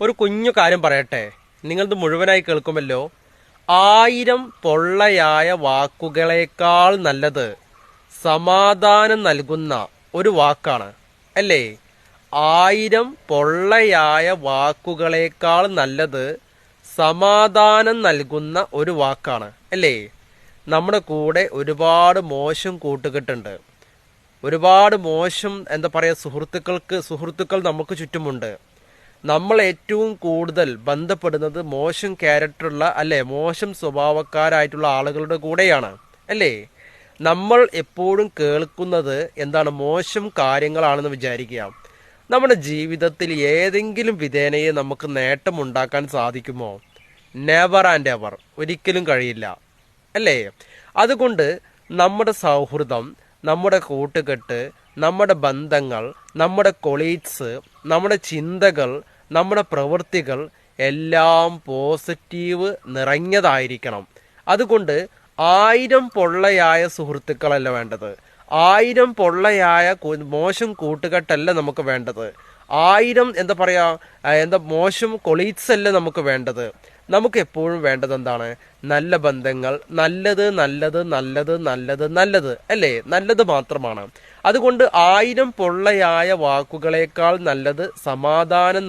ഒരു കുഞ്ഞു കാര്യം പറയട്ടെ. നിങ്ങളിത് മുഴുവനായി കേൾക്കുമല്ലോ. ആയിരം പൊള്ളയായ വാക്കുകളേക്കാൾ നല്ലത് സമാധാനം നൽകുന്ന ഒരു വാക്കാണ്. അല്ലേ? ആയിരം പൊള്ളയായ വാക്കുകളേക്കാൾ നല്ലത് സമാധാനം നൽകുന്ന ഒരു വാക്കാണ്. അല്ലേ? നമ്മുടെ കൂടെ ഒരുപാട് മോശം കൂട്ടുകെട്ടുണ്ട്. ഒരുപാട് മോശം എന്താ പറയുക സുഹൃത്തുക്കൾക്ക് സുഹൃത്തുക്കൾ നമുക്ക് ചുറ്റുമുണ്ട്. നമ്മൾ ഏറ്റവും കൂടുതൽ ബന്ധപ്പെടുന്നത് മോശം ക്യാരക്ടറുള്ള അല്ലെ മോശം സ്വഭാവക്കാരായിട്ടുള്ള ആളുകളുടെ കൂടെയാണ്. അല്ലേ? നമ്മൾ എപ്പോഴും കേൾക്കുന്നത് എന്താണ് മോശം കാര്യങ്ങളാണെന്ന് വിചാരിക്കുക. നമ്മുടെ ജീവിതത്തിൽ ഏതെങ്കിലും വിധേനയെ നമുക്ക് നേട്ടമുണ്ടാക്കാൻ സാധിക്കുമോ? നെവർ ആൻഡ് എവർ ഒരിക്കലും കഴിയില്ല. അല്ലേ? അതുകൊണ്ട് നമ്മുടെ സൗഹൃദം നമ്മുടെ കൂട്ടുകെട്ട് നമ്മുടെ ബന്ധങ്ങൾ നമ്മുടെ കൊളീഗ്സ് നമ്മുടെ ചിന്തകൾ നമ്മുടെ പ്രവൃത്തികൾ എല്ലാം പോസിറ്റീവ് നിറഞ്ഞതായിരിക്കണം. അതുകൊണ്ട് ആയിരം പൊള്ളയായ സുഹൃത്തുക്കളല്ല വേണ്ടത്. ആയിരം പൊള്ളയായ മോശം കൂട്ടുകെട്ടല്ല നമുക്ക് വേണ്ടത്. ആയിരം എന്താ പറയുക എന്താ മോശം കൊളീറ്റ്സ് അല്ല നമുക്ക് വേണ്ടത്. നമുക്ക് എപ്പോഴും വേണ്ടത് എന്താണ്? നല്ല ബന്ധങ്ങൾ നല്ലത് നല്ലത് നല്ലത് നല്ലത് നല്ലത് അല്ലേ? നല്ലത് മാത്രമാണ്. അതുകൊണ്ട് ആയിരം പൊള്ളയായ വാക്കുകളേക്കാൾ നല്ലത് സമാധാനം